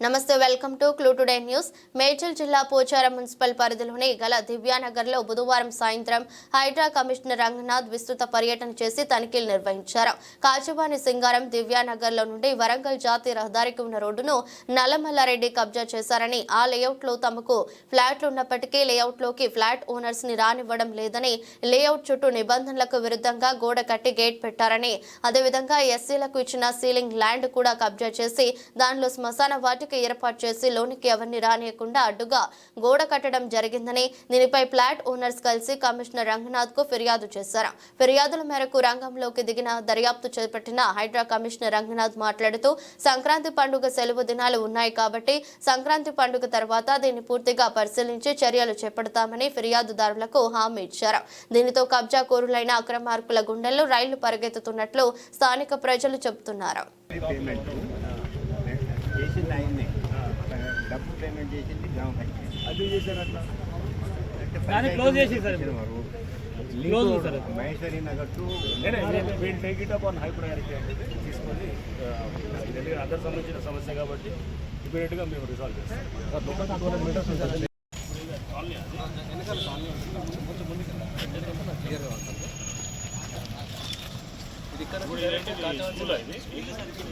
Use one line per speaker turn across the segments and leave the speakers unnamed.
నమస్తే welcome to Clue Today News. Medchal జిల్లా Pocharam municipal పరిధిలోని గల దివ్యానగర్లో బుధవారం సాయంత్రం హైడ్రా కమిషనర్ రంగనాథ్ విస్తృత పర్యటన చేసి తనిఖీలు నిర్వహించారు. కాచవాణి సింగారం దివ్యానగర్లో నుండి వరంగల్ జాతీయ రహదారికి ఉన్న రోడ్డును నల్లమల్లారెడ్డి కబ్జా చేశారని ఆ లేఅవుట్లో తమకు ఫ్లాట్లు ఉన్నప్పటికీ లేఅవుట్లోకి ఫ్లాట్ ఓనర్స్ని రానివ్వడం లేదని లేఅవుట్ చుట్టూ నిబంధనలకు విరుద్ధంగా గోడ కట్టి గేట్ పెట్టారని అదేవిధంగా ఎస్సీలకు ఇచ్చిన సీలింగ్ ల్యాండ్ కూడా కబ్జా చేసి దానిలో శ్మశాన ప్రణాళిక ఏర్పాటు చేసి లోనికి ఎవరిని రానియకుండా అడ్డుగా గోడ కట్టడం జరిగిందని దీనిపై ఫ్లాట్ ఓనర్స్ కలిసి కమిషనర్ రంగనాథ్కు ఫిర్యాదు చేశారు. ఫిర్యాదుల మేరకు రంగంలోకి దిగిన దర్యాప్తు చేపట్టిన హైడ్రా కమిషనర్ రంగనాథ్ మాట్లాడుతూ సంక్రాంతి పండుగ సెలవు దినాలు ఉన్నాయి కాబట్టి సంక్రాంతి పండుగ తర్వాత దీన్ని పూర్తిగా పరిశీలించి చర్యలు చేపడతామని ఫిర్యాదుదారులకు హామీ ఇచ్చారు. దీనితో కబ్జా కోరులైన అక్రమార్కుల గుండెల్లో రైళ్ళు పరిగెత్తుతున్నట్లు స్థానిక ప్రజలు చెబుతున్నారు.
డబ్బు పేమెంట్ చేసింది గ్రామ పంచాయతీ.
అది చేశారు అట్లా?
అంటే
దాన్ని క్లోజ్ చేసి sir close
Maheshwari Nagar to
వీళ్ళు take it up on high priority అనేది తీసుకొని ఎందుకంటే అందరికి సంబంధించిన సమస్య కాబట్టి ఇమీడియట్గా మేము రిజాల్వ్ చేస్తాం. ఉంటుంది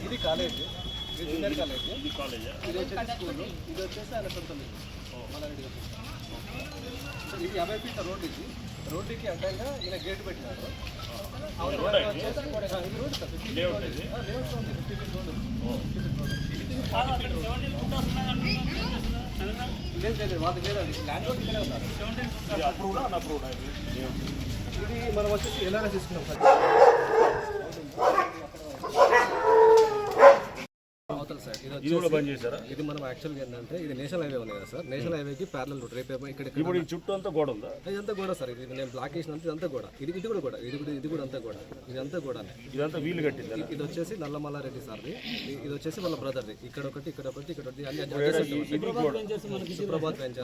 ఇది కాలేజ్ ఇది జూనియర్ కాలేజ్
ఇది కాలేజా
ఇది వచ్చేసి స్కూల్ ఇది వచ్చేసి ఆయన సొంత మల్లారెడ్డి ఇది యాభై ఫీట్ల రోడ్ ఇది రోడ్డుకి అడ్డంగా ఇలా గేట్ పెట్టినారు అవును,
రోడ్
ఇక్కడ
ఇది?
వచ్చేసి కూడా- ఆ, ఇది road sir, 50 feet
layout
road
ఇది?
ఇది. ఆ, లేఅవుట్ ఉంది, 50 feet రోడ్. 50 feet road. లేదు లేదు వాళ్ళకి లేదు అది ల్యాండ్ రోడ్ ఇక్కడే ఉన్నారు
ఇది ఇది
మనం వచ్చేసి ఎల్ఆర్ఎస్ తీసుకున్నాం సార్ అవతల సార్. ఇది
కూడా బంద్ చేశారా?
ఇది మనం యాక్చువల్గా ఏంటంటే ఇది నేషనల్ హైవే ఉంది కదా సార్. నేషనల్ హైవేకి ప్యారల్ రూట్ రేపు ఇక్కడ ఇక్కడ
ఇప్పుడు చుట్టూ అంతా గోడ ఉందా?
ఇదంతా కూడా సార్. ఇది నేను బ్లాక్ చేసినంత ఇదంతా కూడా ఇది ఇది కూడా కూడా ఇది కూడా ఇది కూడా అంతా కూడా ఇది అంతా కూడా
ఇదంతా వీలు కట్టిందా
ఇది వచ్చేసి నల్లమల్లారెడ్డి సార్ది. ఇ- ఇది వచ్చేసి వాళ్ళ బ్రదర్ది ఇక్కడ ఒకటి ఇక్కడ ఒకటి ఇక్కడ ఒకటి. అన్ని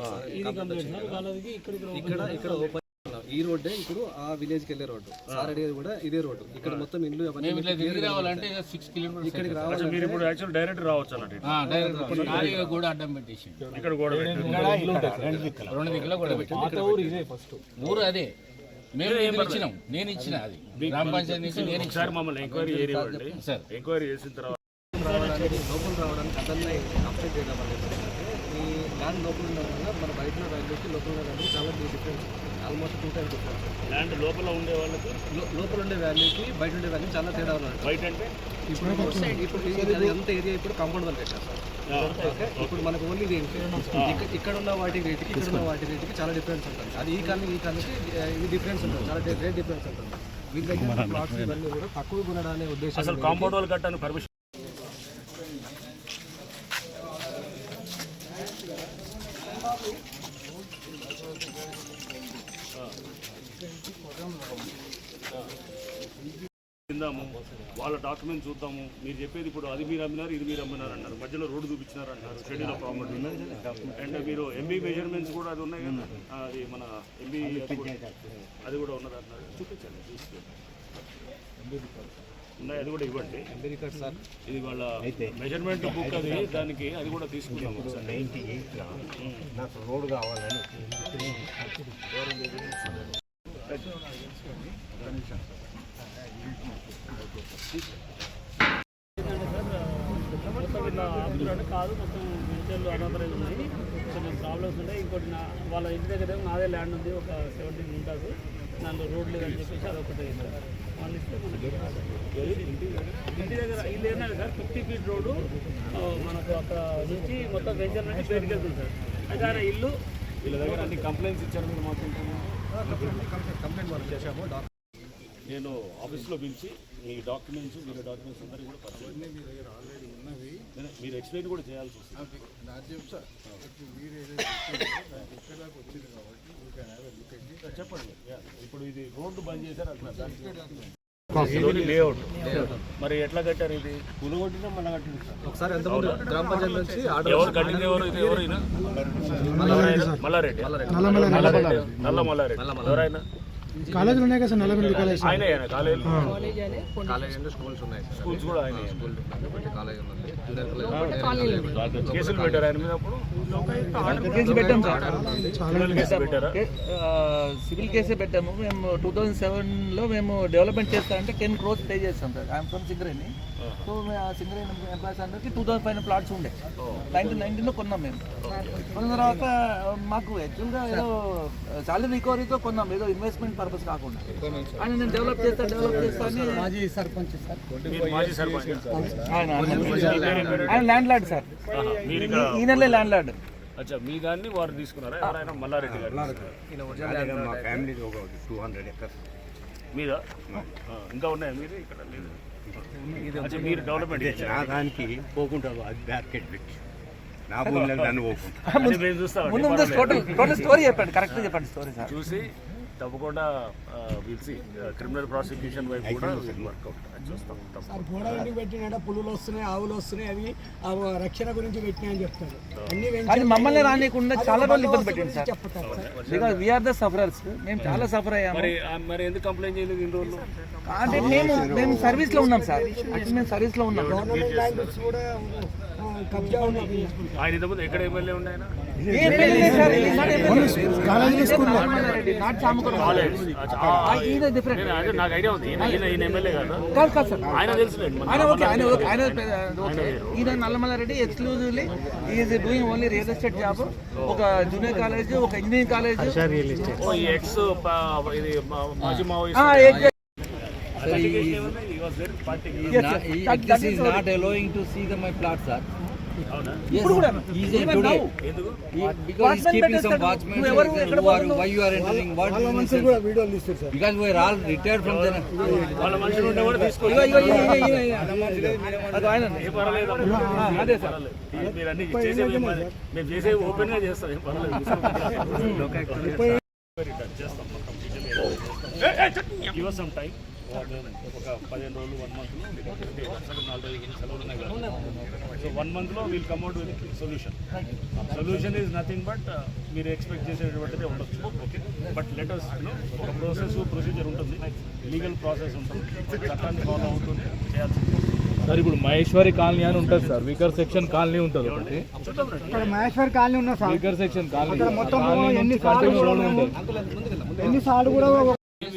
సార్. ఇక్కడ ఇక్కడ ఓపెన్ ఈ రోడ్డే ఇప్పుడు ఆ విలేజ్కి వెళ్ళే రోడ్డు. సార్ అడిగేది కూడా ఇదే రోడ్డు. ఇక్కడ మొత్తం ఇల్లు
రావాలంటే సిక్స్ కిలోమీటర్స్
ఇక్కడికి రావాలి
అసలు మీరు ఇప్పుడు యాక్చువల్ డైరెక్ట్ రావచ్చు అన్నట్టు.
డైరెక్ట్ కూడా అడ్డం పెట్టేసి
ఇక్కడ గోడ పెట్టారు.
రెండు దిక్కులో కూడా పెట్టి ఊరు అదే. మేము ఇచ్చినాం? నేను ఇచ్చిన అది. గ్రామ పంచాయతీ నుంచి నేను ఇచ్చిన.
ఒకసారి మమ్మల్ని ఎంక్వైరీ
సార్
ఎంక్వైరీ చేసిన తర్వాత
లోపల రావడానికి అతన్ని కంప్లైంట్ చేయడం వల్ల ఏంటంటే ఈ ల్యాండ్ లోపల ఉండడం వల్ల మన బయట రైతులకి లోపల చాలా difference almost two times difference
land లోపల ఉండే వాళ్ళకి?
లోపల ఉండే వాల్యూకి బయట ఉండే వాల్యూ చాలా తేడా ఉన్నది.
బయట అంటే?
ఇప్పుడు ఇప్పుడు అంత ఏరియా ఇప్పుడు కాంపౌండ్ వాళ్ళు సార్. ఇప్పుడు మనకు ఓన్లీ ఇది ఏంటి? ఇక్కడ- ఉన్న వాటి రేటుకి ఇక్కడ ఉన్న వాటి రేటుకి చాలా డిఫరెన్స్ ఉంటుంది అది ఈ కాలనీ ఈ కాలనీకి ఇది డిఫరెన్స్ ఉంటుంది. చాలా గ్రేట్ డిఫరెన్స్ ఉంటుంది. వీళ్ళ దగ్గర ప్లాట్స్ ఇవన్నీ కూడా తక్కువ కొనడానే ఉద్దేశం
అసలు కాంపౌండ్ వాళ్ళు కట్టాను పర్మిషన్ తిందాము వాళ్ళ డాక్యుమెంట్ చూద్దాము. మీరు చెప్పేది ఇప్పుడు అది మీరు అమ్మినారు ఇది మీరు అమ్మినారు అన్నారు మధ్యలో రోడ్డు చూపించినారు అంటారు. షెడ్యూల్ ప్రాపర్టీ అండ్ మీరు ఎంబీ మెజర్మెంట్స్ కూడా అది ఉన్నాయి కదా? అది మన ఎంబీ అది కూడా ఉన్నది అంటున్నారు. చూపించండి తీసుకెళ్ళి ఉన్నాయి అది కూడా ఇవ్వండి. ఇది వాళ్ళ మెజర్మెంట్ బుక్ అది దానికి అది కూడా
ఎయిట్లో నాకు రోడ్ కావాలని.
కాదు మొత్తం వెంచర్లు అనాథరైజ్ ఉన్నాయి కొంచెం ప్రాబ్లమ్స్ ఉన్నాయి ఇంకోటి నా వాళ్ళ ఇంటి దగ్గర నాదే ల్యాండ్ ఉంది ఒక సెవెంటీన్ ఉంటుంది దాంట్లో రోడ్ లేదని చెప్పేసి అదొకటి వాళ్ళు ఇస్తే మనకి ఇంటి దగ్గర ఇల్లు ఏంటంటే సార్ ఫిఫ్టీ ఫీట్ రోడ్డు మనకు అక్కడ నుంచి మొత్తం వెంచర్ నుంచి బయటకు వెళ్తుంది సార్ అయితే ఆయన ఇల్లు
వీళ్ళ దగ్గర అన్ని కంప్లైంట్స్ ఇచ్చారు మీరు మాకు.
కంప్లైంట్ మనం చేశాము. డాక్టర్
నేను ఆఫీస్లో పిలిచి మీ డాక్యుమెంట్స్ మీరు డాక్యుమెంట్స్ అందరికీ కూడా పరిచయం మీరు ఎక్స్ప్లెయిన్ కూడా చేయాల్సి వస్తుంది. చెప్పండి. యా. ఇప్పుడు ఇది రోడ్డు బంద్ చేశారు అంటున్నారు. మరి ఎట్లా కట్టారు ఇది?
పులగొట్టినా మళ్ళీ కట్టింది సార్
ఒకసారి ఎంతమంది గ్రామ పంచాయతీ నుంచి ఆర్డర్
ఎవరు కట్టింది ఎవరు? ఇది ఎవరు ఈయన? మల్లారెడ్డి. మల్లారెడ్డి. నల్ల మల్లారెడ్డి. ఎవరైనా?
కాలేజీలు ఉన్నాయి కదా సార్? నల్లగొండ కాలేజ్
ఆయన కాలేజ్.
కాలేజ్ అంటే స్కూల్స్ ఉన్నాయి సార్.
స్కూల్స్ కూడా ఆయన.
స్కూల్ ఒకటి కాలేజ్ ఉంది జూనియర్ కాలేజ్
కేసులు పెట్టారు ఆయన మీద అప్పుడు?
కేసు పెట్టాం సార్.
కేసులు పెట్టారా?
సివిల్ కేసే పెట్టాము. మేము టూ థౌజండ్ సెవెన్లో మేము డెవలప్మెంట్ చేస్తామంటే టెన్ క్రోర్స్ పే చేస్తాం sir. I'm from Singareni so మేము ఆ సింగరేణి ఎంప్లాయీస్ అందరికి టూ థౌసండ్ ఫైవ్ ప్లాట్స్ ఉండే. నైన్టీన్ నైన్టీన్లో కొన్నాం మేము. కొన్న తర్వాత మాకు యాక్చువల్గా ఏదో సాలరీ రికవరీతో కొన్నాం. ఏదో ఇన్వెస్ట్మెంట్ పర్పస్ కాకుండా. ఆయన నేను డెవలప్ చేస్తా డెవలప్ చేస్తా అని
మాజీ సర్పంచ్
ఆయన ఆయన. Landlord sir. ఈయనలే ల్యాండ్ లార్డ్
అచ్చా మీ దాన్ని వారు తీసుకున్నారా? ఎవరైనా మల్లారెడ్డి గారు?
మా ఫ్యామిలీ ఒక టూ హండ్రెడ్ ఎకర్స్
మీద? ఇంకా ఉన్నాయా మీరు ఇక్కడ లేదు. మీరు డెవలప్మెంట్?
నా దానికి పోకుంటారు అది బ్యాకెట్ పెట్టి. నా భూమిలో నన్ను పోకుండా
ముందు. టోటల్ టోటల్ స్టోరీ చెప్పండి కరెక్ట్ చెప్పండి స్టోరీ సార్.
చూసి తప్పకుండా పిలిచి క్రిమినల్ ప్రాసిక్యూషన్ వైపు కూడా వర్కౌట్ చూస్తాం.
గోడ ఎందుకు పులులు వస్తున్నాయి ఆవులు వస్తున్నాయి అవి ఆ రక్షణ గురించి పెట్టినాయని చెప్తారు. అన్ని
కానీ మమ్మల్ని రానియకుండా చాలా రోజులు ఇబ్బంది పెట్టింది sir. Because we are the sufferers మేము చాలా సఫర్ అయ్యాము.
మరి ఎందుకు కంప్లైంట్ చేయలేదు ఇన్ని రోజులు?
అంటే మేము మేము సర్వీస్లో ఉన్నాం సార్. మేము సర్వీస్లో ఉన్నాం.
ఆయన ఎక్కడ ఎమ్మెల్యే ఉన్నాయన
ఏం పెళ్ళి లేదు సార్, ఇది not MLA.
కాలేజీ. స్కూల్లో
not
నాకు ఐడియా ఉంది. ఈయన ఎమ్మెల్యే కదా.
కాదు కాదు సార్.
ఆయన తెలుసులేండి మన
ఆయన ఓకే ఆయన ఓకే ఆయన పెద్ద- ఓకే. ఈయన Nallamallareddy exclusively is doing only real estate job ఒక జూనియర్ కాలేజ్ ఒక ఇంజనీరింగ్ కాలేజ్
ఓ ఈ ఎక్స్ ఇది మా- మాజీ
this is not
allowing to see the my plot, sir.
ఇప్పుడు కూడా
He He- are entering? What
వాళ్ళ
is this?
కూడా వీడియోలు తీస్తారు సార్
Because we
ఉంటే కూడా మేము చేసేవి ఓపెన్గా చేస్తాం. ఏం పర్వాలేదు. గివ్ సమ్ టైం ఒక పదిహేను రోజులు వన్ మంత్ నాలుగు రోజులు సెలవులు ఉన్నాయి కదా? సో వన్ మంత్లో we'll come out with solution solution is nothing but మీరు ఎక్స్పెక్ట్ చేసేటువంటిదే ఉండొచ్చు. ఓకే బట్ లెటర్స్ ఒక ప్రాసెస్ ప్రొసీజర్ ఉంటుంది. లీగల్ ప్రాసెస్ ఉంటుంది. చట్టాన్ని ఫాలో అవుతుంది. చేయాల్సింది.
సార్ ఇప్పుడు మహేశ్వరి కాలనీ అని ఉంటుంది సార్. వికర్ సెక్షన్ కాలనీ ఉంటుంది ఒకటి.
మహేశ్వర్ కాలనీ ఉన్నా సార్.
Weaker section colony.
మొత్తం
కాలనీ
ఎన్ని సార్లు కూడా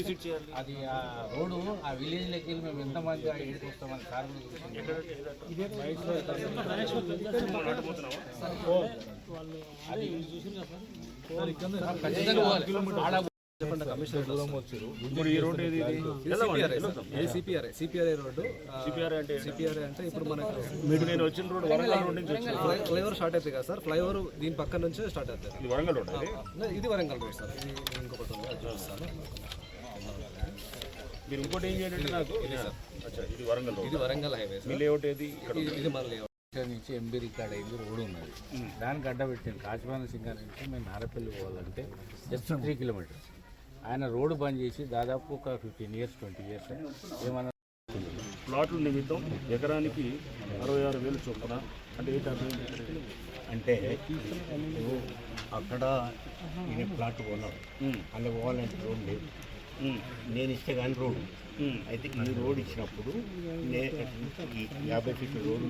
విజిట్ చేయాలి.
అది ఆ రోడ్డు ఆ విలేజ్ లెక్క మేము ఎంత మంది ఏడుకు వస్తామని సార్ ఖచ్చితంగా పోవాలి. ఆడ
ఇప్పుడు ఈ రోడ్ ఏది.
CPRI CPRI road.
సిపిఆర్ అంటే
సిపిఆర్ఐ అంటే ఇప్పుడు మనకు
నేను వచ్చిన రోడ్ వరంగల్ రోడ్ నుంచి
ఫ్లైఓవర్ స్టార్ట్ అవుతుంది కదా సార్. ఫ్లైఓవర్ దీని పక్క నుంచే స్టార్ట్ అవుతుంది
ఇది వరంగల్ రోడ్
ఇది వరంగల్ రోడ్ సార్. ఇది ఇంకొకటి ఉంది. చూపిస్తాను.
మీరు ఇంకోటి ఏం చేయండి నాకు అచ్చా ఇది వరంగల్ రోడ్.
ఇది వరంగల్ హైవే
మీ
సార్
లేఅవుట్ ఏది?
ఇది- ఇది మన లేఅవుట్.
నుంచి ఎంబీ రికార్డ్ అయింది రోడ్ ఉన్నది. దానికి అడ్డ పెట్టింది. కాచిపాన సింగర్ నుంచి మేము నారపల్లి పోవాలంటే జస్ట్ త్రీ కిలోమీటర్స్. ఆయన రోడ్డు బంద్ చేసి దాదాపు ఒక ఫిఫ్టీన్ ఇయర్స్ ట్వంటీ ఇయర్స్ ఏమన్నా
ప్లాట్ల నిమిత్తం ఎకరానికి అరవై ఆరు వేలు చొప్పున. అంటే?
అంటే అక్కడ ఈయన ప్లాట్ కొన్నాడు
ఉమ్,
అందులో పోవాలంటే రోడ్ లేదు. నేను ఇస్తే కానీ రోడ్
ఉమ్.
అయితే ఈ రోడ్ ఇచ్చినప్పుడు యాభై ఫీట్ల రోడ్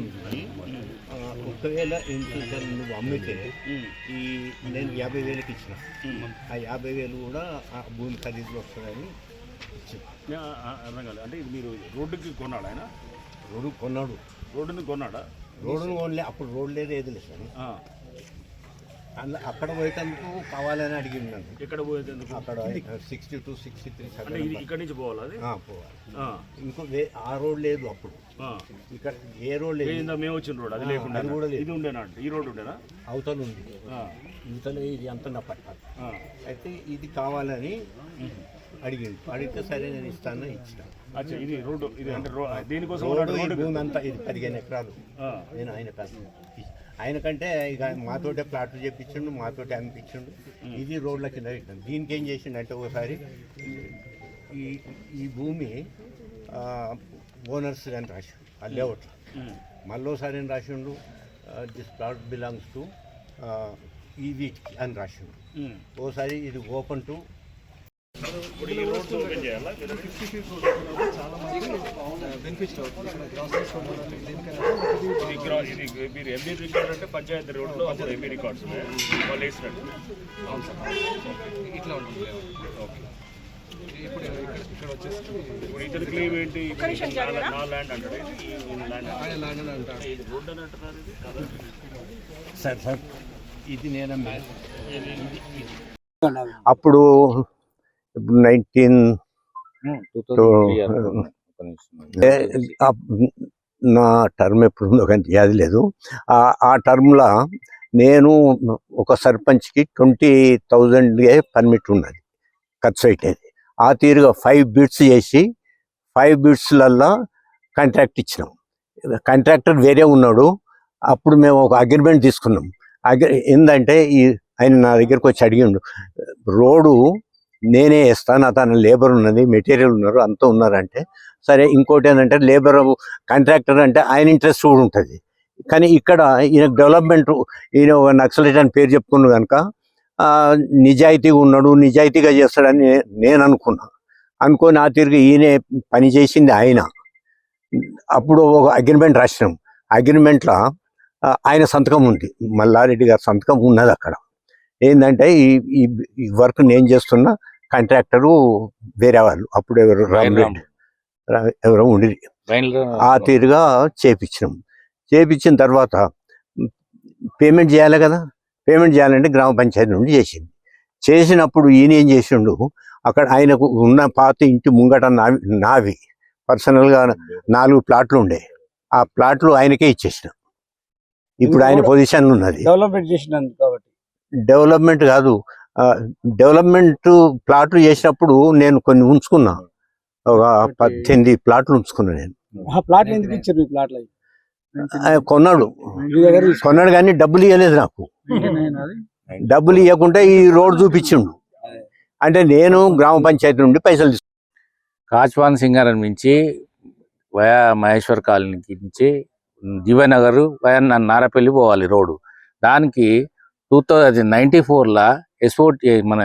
ఆ, ఒకవేళ ఇంట్లో నువ్వు అమ్మితే ఈ నేను యాభై వేలకి ఇచ్చిన. ఆ యాభై వేలు కూడా ఆ భూమి ఖరీదులో వస్తుందని
అర్థం కాలేదు. అంటే ఇది మీరు రోడ్డుకి కొన్నాడు ఆయన?
రోడ్డు కొన్నాడు.
రోడ్డుని కొన్నాడా?
రోడ్డును కొనలే. అప్పుడు రోడ్ లేదు ఏది లేదు సార్. అక్కడ పోయేటందుకు కావాలని అడిగింది నన్ను.
ఎక్కడ పోయేది ఎందుకు
అక్కడ సిక్స్టీ టూ సిక్స్టీ త్రీ
అంటే ఇది ఇక్కడి నుంచి పోవాలి అది?
పోవాలి.
ఆ,
ఇంకో వే ఆ రోడ్ లేదు అప్పుడు.
ఆ.
ఇక్కడ ఏ రోడ్ లేదు.
మేము వచ్చిన రోడ్ అది లేకుండా
అది కూడా లేదు.
ఇది ఉండేనా ఈ రోడ్ ఉండేనా?
అవతల ఉంది.
ఆ,
ఇవతల ఇది అంత నా పట్టాలి
ఆ.
అయితే ఇది కావాలని అడిగింది అడిగితే సరే నేను ఇస్తాను ఇచ్చిన.
అచ్చా ఇది రోడ్డు ఇది అంటే రో- దీనికోసం
రోడ్డు భూమి అంతా ఇది పదిహేను ఎకరాలు.
ఆ,
నేను ఆయన కాదు ఆయన కంటే ఇక మాతోటే ప్లాట్లు చెప్పించిండు మాతోటే అనిపించిండు ఇది రోడ్ల కింద పెట్టిండు దీనికి ఏం చేసిండు అంటే ఒకసారి ఈ ఈ భూమి ఓనర్స్ అని రాసిండు ఆ లేఅవుట్. మళ్ళీ ఒకసారి ఏం రాసిండు? దిస్ ప్లాట్ బిలాంగ్స్ టు ఈ వీటికి అని రాసిండు. ఓసారి ఇది ఓపెన్ టు
ఇప్పుడు ఈ రోడ్స్ ఓపెన్ చేయాలా?
ఫిఫ్టీ ఫీట్ రోడ్ చాలా మంది బెనిఫిట్ అవుతుంది ఇక్కడ గ్రాసరీస్ కొనడానికి దేనికైనా ఇది
ఇది గ్రా- ఇది మీరు ఎంబీ రికార్డ్ అంటే పంచాయతీ రోడ్లో అప్పుడు ఎంబీ రికార్డ్స్ ఉన్నాయి వాళ్ళు వేసినట్టు.
ఇట్లా ఉంటుంది. ఓకే. ఇప్పుడు ఇక్కడ ఇక్కడ వచ్చేసి
ఇప్పుడు ఇతని క్లెయిమ్ ఏంటి? ఇప్పుడు ఇతను నా- నా ల్యాండ్ అంటాడు ఇది ఈ ల్యాండ్
ఆయన ల్యాండ్ అని అంటారు.
ఇది రోడ్ అని అంటున్నారు ఇది? కాదు.
Sir sir. ఇది నేనమ్మా అప్పుడు ఇప్పుడు నైన్టీన్ నా టర్మ్ ఎప్పుడు ఉందో కానీ యాది లేదు. ఆ టర్మ్లో నేను ఒక సర్పంచ్కి ట్వంటీ థౌజండ్గే పర్మిట్ ఉన్నది ఖర్చు అయ్యేది ఆ తీరుగా ఫైవ్ బిట్స్ చేసి ఫైవ్ బిట్స్లల్లో కాంట్రాక్ట్ ఇచ్చినాం. కాంట్రాక్టర్ వేరే ఉన్నాడు అప్పుడు మేము ఒక అగ్రిమెంట్ తీసుకున్నాం. అగ్రి ఏంటంటే ఈ ఆయన నా దగ్గరకు వచ్చి అడిగిండు రోడ్డు నేనే వేస్తాను అతను లేబర్ ఉన్నది మెటీరియల్ ఉన్నారు అంతా ఉన్నారంటే సరే ఇంకోటి ఏంటంటే లేబర్ కాంట్రాక్టర్ అంటే ఆయన ఇంట్రెస్ట్ కూడా ఉంటుంది. కానీ ఇక్కడ ఈయన డెవలప్మెంట్ ఈయన ఒక నక్సలైట్ అని పేరు చెప్పుకున్నాడు కనుక నిజాయితీగా ఉన్నాడు నిజాయితీగా చేస్తాడని నేను అనుకున్నా. అనుకొని ఆ తిరిగి ఈయనే పని చేసింది ఆయన. అప్పుడు ఒక అగ్రిమెంట్ రాసినాం. అగ్రిమెంట్లో ఆయన సంతకం ఉంది. మల్లారెడ్డి గారి సంతకం ఉన్నది అక్కడ. ఏంటంటే ఈ ఈ- ఈ వర్క్ నేను చేస్తున్న కాంట్రాక్టరు వేరే వాళ్ళు. అప్పుడు ఎవరు రామరెడ్డి ఎవరో ఉండి ఆ తీరుగా చేపించినాం చేపించిన తర్వాత పేమెంట్ చేయాలి కదా? పేమెంట్ చేయాలంటే గ్రామ పంచాయతీ నుండి చేసింది. చేసినప్పుడు ఈయన ఏం చేసిండు? అక్కడ ఆయనకు ఉన్న పాత ఇంటి ముంగట నావి నావి పర్సనల్గా నాలుగు ప్లాట్లు ఉండే. ఆ ప్లాట్లు ఆయనకే ఇచ్చేసిన. ఇప్పుడు ఆయన పొజిషన్ ఉన్నది.
డెవలప్మెంట్ చేసినందుకు కాబట్టి.
డెవలప్మెంట్ కాదు. డెవలప్మెంట్ ప్లాట్లు చేసినప్పుడు నేను కొన్ని ఉంచుకున్నా. ఒక పద్దెనిమిది ప్లాట్లు ఉంచుకున్నా నేను.
ఆ ప్లాట్లు ఎందుకు ఇచ్చారు మీ ప్లాట్లు అవి?
ఆయన కొన్నాడు
తీసుకు-
కొన్నాడు కానీ డబ్బులు ఇవ్వలేదు నాకు. డబ్బులు ఇవ్వకుండా ఈ రోడ్ చూపించిండు. అంటే నేను గ్రామ పంచాయతీ నుండి పైసలు తీసుకున్నాను
కాచ్వాన్ సింగారం నుంచి వయా మహేశ్వర్ కాలనీకి నుంచి దివ్యనగర్ వయా నారపల్లి పోవాలి రోడ్డు. దానికి టూ థౌజండ్ నైంటీ ఫోర్లో ఎస్పోర్ట్ మన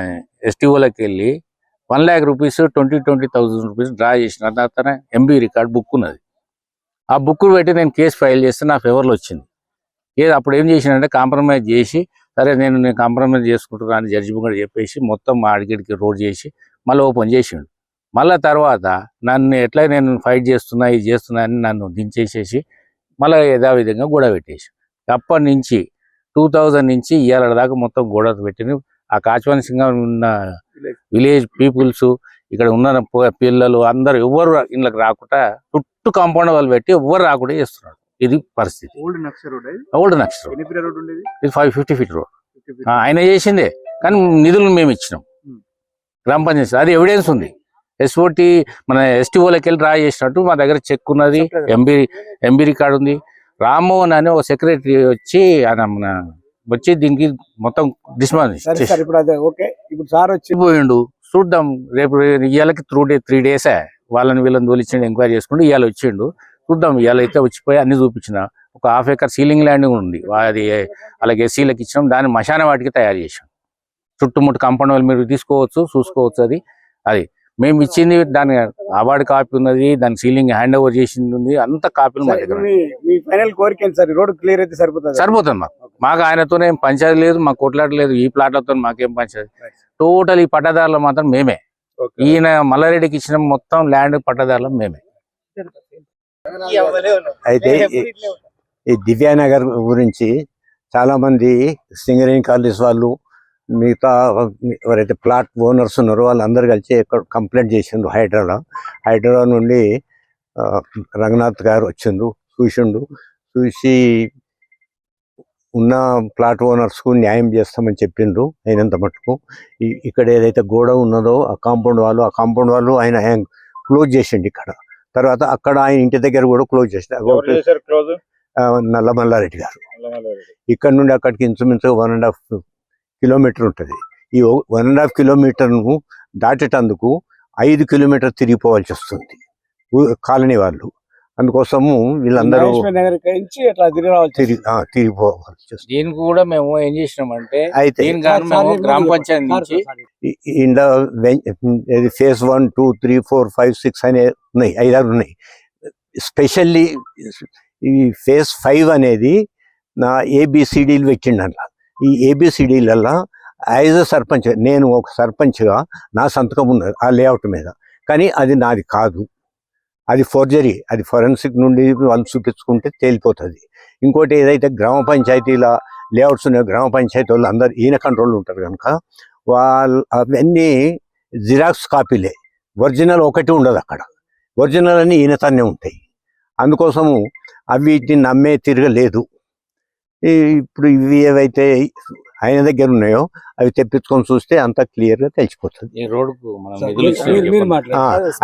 ఎస్టీఓలోకి వెళ్ళి one lakh rupees twenty twenty thousand rupees draw చేసిన తర్వాత ఎంబీ రికార్డ్ బుక్ ఉన్నది. ఆ బుక్ పెట్టి నేను కేసు ఫైల్ చేస్తే నా ఫేవర్లో వచ్చింది. ఏది అప్పుడు ఏం చేసినంటే కాంప్రమైజ్ చేసి సరే నేను నేను కాంప్రమైజ్ చేసుకుంటున్నా అని జడ్జి కూడా చెప్పేసి మొత్తం మా అడిగిడికి రోడ్ చేసి మళ్ళీ ఓపెన్ చేసిండు. మళ్ళా తర్వాత నన్ను ఎట్లా నేను ఫైట్ చేస్తున్నా ఇది చేస్తున్నా అని నన్ను దించేసేసి మళ్ళీ యథావిధంగా గొడవ పెట్టేసి. అప్పటి నుంచి టూ థౌజండ్ నుంచి ఇవాళ దాకా మొత్తం గొడవ పెట్టిన ఆ కాచవాని సింగం ఉన్న విలేజ్ పీపుల్స్ ఇక్కడ ఉన్న పిల్లలు అందరు ఎవరు ఇళ్ళకి రాకుండా చుట్టూ కాంపౌండ్ వాళ్ళు పెట్టి ఎవరు రాకుండా చేస్తున్నారు. ఇది పరిస్థితి.
ఓల్డ్ నక్ష రోడ్
ఓల్డ్
రోడ్
ఇది ఫైవ్ ఫిఫ్టీ ఫీట్ రోడ్. ఆయన చేసిందే కానీ నిధులు మేము ఇచ్చినాం. గ్రామ పంచాయతీ అది ఎవిడెన్స్ ఉంది. ఎస్ఓటి మన ఎస్టీఓలకి వెళ్ళి డ్రా చేసినట్టు మా దగ్గర చెక్ ఉన్నది. ఎంబీ ఎంబీ రికార్డు ఉంది. రామ్మోహన్ అని ఒక సెక్రటరీ వచ్చి ఆయన మన వచ్చి దీనికి మొత్తం
ఇప్పుడు అదే ఓకే. ఇప్పుడు సార్ వచ్చి
పోయిండు. చూద్దాం. రేపు ఇవాళకి త్రూ డే త్రీ డేసే. వాళ్ళని వీళ్ళని తోలిచ్చిండు ఎంక్వైరీ చేసుకుంటూ ఇవాళ వచ్చిండు. చూద్దాం ఇవాళ అయితే వచ్చిపోయి అన్ని చూపించిన. ఒక హాఫ్ ఎకర్ సీలింగ్ ల్యాండ్ ఉంది. అది అలాగే ఎస్సీలకు ఇచ్చినాం. దాన్ని మశాన వాటికి తయారు చేసాం చుట్టుముట్టు కాంపౌండ్ వాళ్ళు మీరు తీసుకోవచ్చు చూసుకోవచ్చు అది. అది. మేము ఇచ్చింది దాని అవార్డు కాపీ ఉన్నది దాని సీలింగ్ హ్యాండ్ ఓవర్ చేసింది ఉంది అంత కాపీలు మా దగ్గర.
మీ ఫైనల్ కోరిక ఏంటి సార్? రోడ్ క్లియర్ అయితే సరిపోతుంది
సరిపోతుంది మాకు. మాకు ఆయనతోనే ఏం పంచాయతీ లేదు మాకు కొట్లాట లేదు ఈ ప్లాట్లతో మాకేం పంచాయతీ టోటల్ ఈ పట్టదారులు మాత్రం మేమే. ఈయన మల్లారెడ్డికి ఇచ్చిన మొత్తం ల్యాండ్ పట్టదారులు మేమే.
అయితే ఈ- ఈ దివ్యానగర్ గురించి చాలా మంది సింగరేణి కాలనీస్ వాళ్ళు మిగతా ఎవరైతే ప్లాట్ ఓనర్స్ ఉన్నారో వాళ్ళందరూ కలిసి ఎక్కడ కంప్లైంట్ చేసిండ్రు హైడ్రాలో. హైడ్రా నుండి రంగనాథ్ గారు వచ్చిండ్రు చూసిండు చూసి ఉన్న ప్లాట్ ఓనర్స్కు న్యాయం చేస్తామని చెప్పిండ్రు అయినంత మటుకు. ఇక్కడ ఏదైతే గోడ ఉన్నదో ఆ కాంపౌండ్ వాళ్ళు ఆ కాంపౌండ్ వాళ్ళు ఆయన క్లోజ్ చేసిండు ఇక్కడ. తర్వాత అక్కడ ఆయన ఇంటి దగ్గర కూడా క్లోజ్ చేసిన
క్లోజ్?
నల్ల మల్లారెడ్డి గారు. ఇక్కడ నుండి అక్కడికి ఇంచుమించు వన్ అండ్ హాఫ్ కిలోమీటర్ ఉంటుంది. ఈ వన్ అండ్ హాఫ్ కిలోమీటర్ను దాటేటందుకు ఐదు కిలోమీటర్ తిరిగిపోవాల్సి వస్తుంది. కాలనీ వాళ్ళు. అందుకోసము వీళ్ళందరూ
దగ్గరికి నుంచి అట్లా తిరిగి రావాలి
తిరిగి ఆ, తిరిగిపోవాల్సి వస్తుంది.
దీనికి కూడా మేము ఏం చేసినామంటే
అయితే
దీని గాను మేము గ్రామ పంచాయతీ నుంచి
ఇండ ఇది phase one two three four five six అనే ఉన్నాయి. ఐదారు ఉన్నాయి. స్పెషల్లీ ఈ ఫేజ్ ఫైవ్ అనేది నా ఏబిసిడీలు పెట్టిండు అట్లా ఈ ఏబిసిడీలల్లో యాజ్ అ సర్పంచ్ నేను ఒక సర్పంచ్గా నా సంతకం ఉన్నది ఆ లేఅవుట్ మీద. కానీ అది నాది కాదు. అది ఫోర్జరీ అది ఫోరెన్సిక్ నుండి వాళ్ళు చూపించుకుంటే తేలిపోతుంది. ఇంకోటి ఏదైతే గ్రామ పంచాయతీల లేఅవుట్స్ ఉన్నాయో గ్రామ పంచాయతీ వాళ్ళు అందరు ఈయన కంట్రోల్ ఉంటారు కనుక వాళ్ళు అవన్నీ జిరాక్స్ కాపీలే. ఒరిజినల్ ఒకటి ఉండదు అక్కడ. ఒరిజినల్ అన్ని ఈయనతోనే ఉంటాయి. అందుకోసము అవి నమ్మే తిరగలేదు ఇప్పుడు ఇవి ఏవైతే ఆయన దగ్గర ఉన్నాయో అవి తెప్పించుకొని చూస్తే అంతా క్లియర్గా తెలిసిపోతుంది.